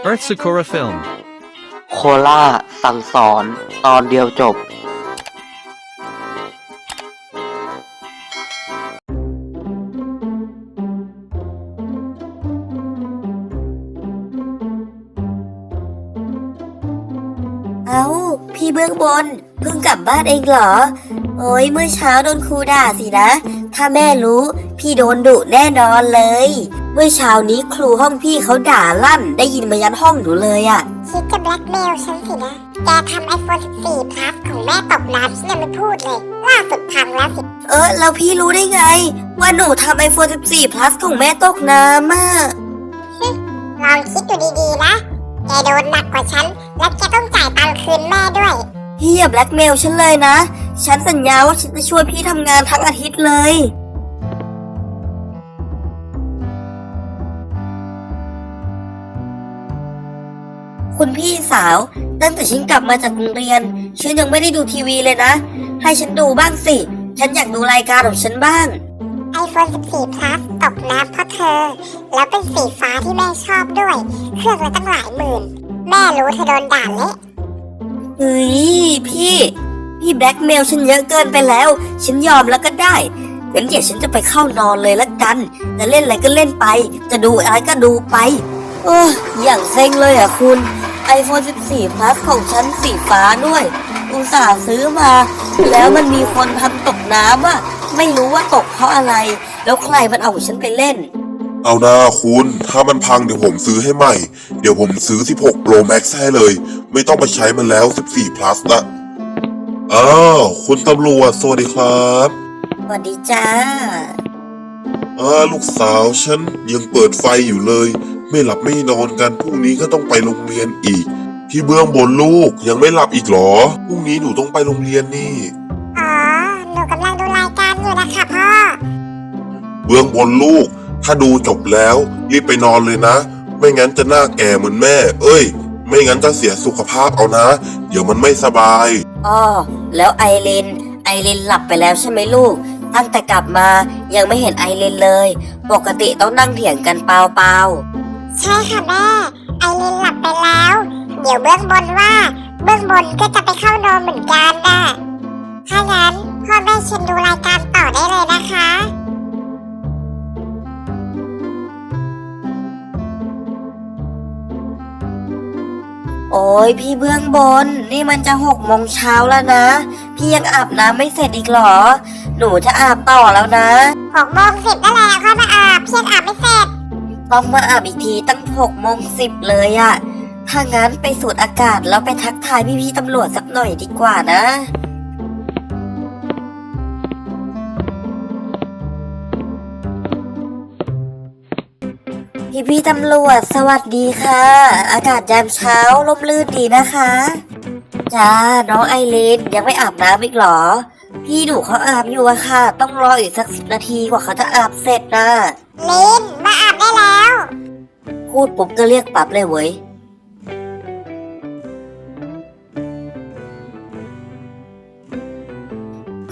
Earth Sakura Film. โคล่าสั่งสอนตอนเดียวจบ เอา้า พี่เบื้องบน เพิ่งกลับบ้านเองเหรอ โอ้ยเมื่อเช้าโดนครูด่าสินะ ถ้าแม่รู้ พี่โดนดุแน่นอนเลย เมื่อเช้านี้ครูห้องพี่เขาด่าลั่น ได้ยินมายันห้องหนูเลยอะคิดจะแบล็กเมลฉันสินะ แกทำ iPhone 14 Plus ของแม่ตกน้ำฉันยังไม่พูดเลย ล่าสุดพังแล้วสิ เออแล้วพี่รู้ได้ไง ว่าหนูทำ iPhone 14 Plus ของแม่ตกน้ำอะลองคิดดูดีๆนะ แกโดนหนักกว่าฉัน และแกต้องจ่ายตังค์คืนแม่ด้วยพี่อย่าแบล็กเมลฉันเลยนะ ฉันสัญญาว่าฉันจะช่วยพี่ทำงานทั้งอาทิตย์เลย คุณพี่สาว ตั้งแต่ฉันกลับมาจากโรงเรียน ฉันยังไม่ได้ดูทีวีเลยนะ ให้ฉันดูบ้างสิ ฉันอยากดูรายการของฉันบ้าง iPhone 14 Plus ตกน้ำเพราะเธอ แล้วเป็นสีฟ้าที่แม่ชอบด้วย เครื่องละตั้งหลายหมื่น แม่รู้เธอโดนด่าเละเฮ้ยพี่ พี่แบล็กเมลฉันเยอะเกินไปแล้ว ฉันยอมแล้วก็ได้งั้นเดี๋ยวฉันจะไปเข้านอนเลยละกัน จะเล่นอะไรก็เล่นไป จะดูอะไรก็ดูไป เอออย่างเซ็งเลยอะคุณ iPhone 14 Plus ของฉันสีฟ้าด้วย อุตส่าห์ซื้อมา แล้วมันมีคนทำตกน้ำอะ ไม่รู้ว่าตกเพราะอะไร แล้วใครมันเอาของฉันไปเล่น เอาหน้าคุณ ถ้ามันพังเดี๋ยวผมซื้อให้ใหม่ เดี๋ยวผมซื้อ 16 Pro Max ให้เลย ไม่ต้องไปใช้มันแล้ว 14 plus ละอ้าวคุณตำรวจสวัสดีครับสวัสดีจ้า อ้าลูกสาวฉันยังเปิดไฟอยู่เลย ไม่หลับไม่นอนกันพรุ่งนี้ก็ต้องไปโรงเรียนอีกที่เบื้องบนลูกยังไม่หลับอีกเหรอพรุ่งนี้หนูต้องไปโรงเรียนนี่ อ๋อ หนูกำลังดูรายการอยู่นะคะพ่อ เบื้องบนลูก ถ้าดูจบแล้วรีบไปนอนเลยนะ ไม่งั้นจะหน้าแก่เหมือนแม่ เอ้ย ไม่งั้นจะเสียสุขภาพเอานะ เดี๋ยวมันไม่สบายอ๋อแล้วไอริน ไอรินหลับไปแล้วใช่ไหมลูก ตั้งแต่กลับมายังไม่เห็นไอรินเลย ปกติต้องนั่งเถียงกันเปล่า ใช่ค่ะแม่ ไอรินหลับไปแล้ว เดี๋ยวเบื้องบนว่า เบื้องบนก็จะไปเข้านอนเหมือนกันน่ะถ้างั้นพ่อแม่เชิญดูรายการต่อได้เลยนะคะๆโอ้ยพี่เบื้องบน นี่มันจะหกโมงเช้าแล้วนะ พี่ยังอาบน้ำไม่เสร็จอีกเหรอ หนูจะอาบต่อแล้วนะหกโมงสิบนั่นแหละค่อยมาอาบเพียงอาบไม่เสร็จ ต้องมาอาบอีกทีตั้งหกโมงสิบเลยอะถ้างั้นไปสูดอากาศแล้วไปทักทายพี่ๆตำรวจสักหน่อยดีกว่านะพี่พี่ตำรวจสวัสดีค่ะ อากาศยามเช้าร่มรื่นดีนะคะจ้าน้องไอรีนยังไม่อาบน้ำอีกหรอ พี่หนูเขาอาบอยู่อะค่ะ ต้องรออีกสักสิบนาทีกว่าเขาจะอาบเสร็จนะลินมาอาบได้แล้ว พูดปุ๊บก็เรียกปรับเลยเว้ย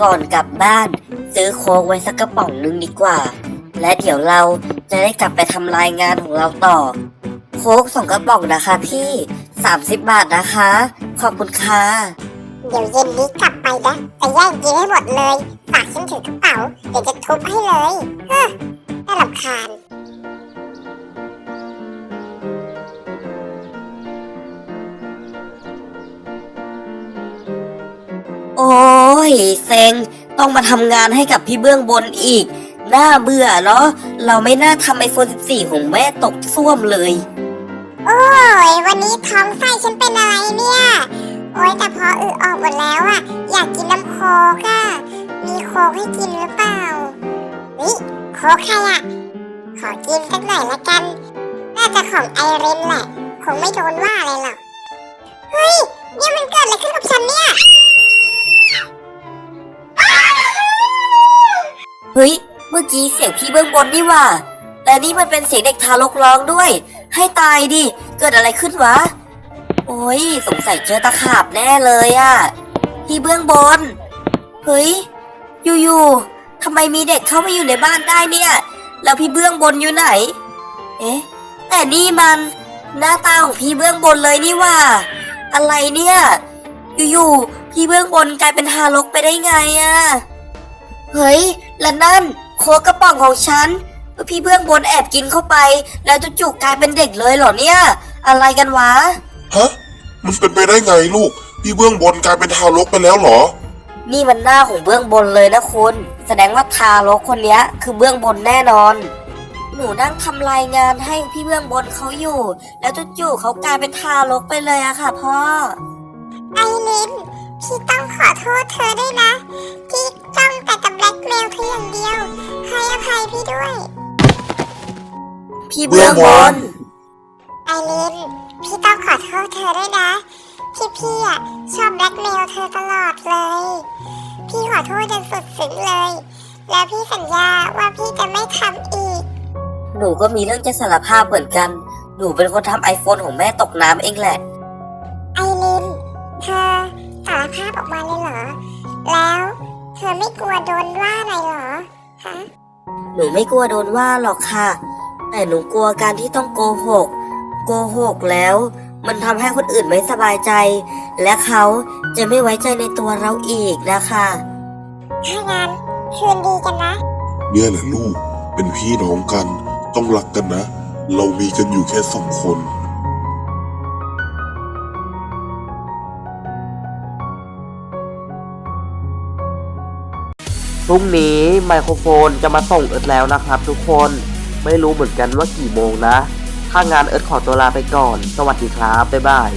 ก่อนกลับบ้าน ซื้อโค้กไว้สักกระป๋องนึงดีกว่า และเดี๋ยวเราจะได้กลับไปทำรายงานของเราต่อ โค้กสองกระป๋องนะคะพี่ 30 บาทนะคะ ขอบคุณค่ะ เดี๋ยวเย็นนี้กลับไปนะจะแย่งกินให้หมดเลย ฝากฉันถือกระเป๋า เดี๋ยวจะทุบให้เลย เฮ้อน่ารำคาญ โอ้ยเซ็ง ต้องมาทำงานให้กับพี่เบื้องบนอีก น่าเบื่อเนาะเราไม่น่าทำไอโฟน14 ของแม่ตกซ่วมเลย โอ้ยวันนี้ท้องไส้ฉันเป็นอะไรเนี่ย โอ้ยแต่พออือออกหมดแล้วอะอยากกินน้ำโคกอะมีโคกให้กินหรือเปล่าวิโคกใครอะขอกินสักหน่อยละกัน น่าจะของไอรินแหละ คงไม่โดนว่าอะไรหรอก เฮ้ย เนี่ยมันเกิดอะไรขึ้นกับฉันเนี่ย ฮ้ย เมื่อกี้เสียงพี่เบื้องบนนี่ว่า แต่นี่มันเป็นเสียงเด็กทารกร้องด้วย ให้ตายดิ เกิดอะไรขึ้นวะ โอ้ยสงสัยเจอตะขาบแน่เลยอะพี่เบื้องบน เฮ้ย อยู่ๆทำไมมีเด็กเข้ามาอยู่ในบ้านได้เนี่ย แล้วพี่เบื้องบนอยู่ไหน เอ๊ะ แต่นี่มัน หน้าตาของพี่เบื้องบนเลยนี่ว่า อะไรเนี่ย อยู่ๆพี่เบื้องบนกลายเป็นทารกไปได้ไงอะ เฮ้ย แล้วนั่น โคกกระป๋องของฉัน พี่เบื้องบนแอบกินเข้าไป แล้วจู่ๆกลายเป็นเด็กเลยเหรอเนี่ย อะไรกันวะ ฮะ มันเป็นไปได้ไงลูก พี่เบื้องบนกลายเป็นทารกไปแล้วเหรอ นี่มันหน้าของเบื้องบนเลยนะคุณ แสดงว่าทารกคนเนี้ย คือเบื้องบนแน่นอน หนูนั่งทำรายงานให้พี่เบื้องบนเขาอยู่ แล้วจู่ๆเขากลายเป็นทารกไปเลยอะค่ะพ่อ ไอริน พี่ต้องขอโทษเธอด้วยนะพี่จ้องแต่จะแบล็กเมลเธออย่างเดียว ให้อภัยพี่ด้วย พี่เบื้องบนไอรินพี่ต้องขอโทษเธอด้วยนะ ที่พี่อะชอบแบล็กเมลเธอตลอดเลย พี่ขอโทษจนสุดซึ้งเลย แล้วพี่สัญญาว่าพี่จะไม่ทำอีก หนูก็มีเรื่องจะสารภาพเหมือนกัน หนูเป็นคนทำไอโฟนของแม่ตกน้ำเองแหละ ไอรินเธอ สารภาพออกมาเลยเหรอ แล้วเธอไม่กลัวโดนว่าอะไรเหรอฮะหนูไม่กลัวโดนว่าหรอกค่ะ แต่หนูกลัวการที่ต้องโกหก โกหกแล้ว มันทำให้คนอื่นไม่สบายใจ และเขาจะไม่ไว้ใจในตัวเราอีกนะคะถ้างั้นคืนดีกันนะ เนี่ยแหละลูก เป็นพี่น้องกัน ต้องรักกันนะ เรามีกันอยู่แค่สองคน พรุ่งนี้ไมโครโฟนจะมาส่งเอิร์ดแล้วนะครับ ทุกคนไม่รู้เหมือนกันว่ากี่โมงนะ ถ้างานเอิร์ดขอตัวลาไปก่อน สวัสดีครับ บ๊ายบาย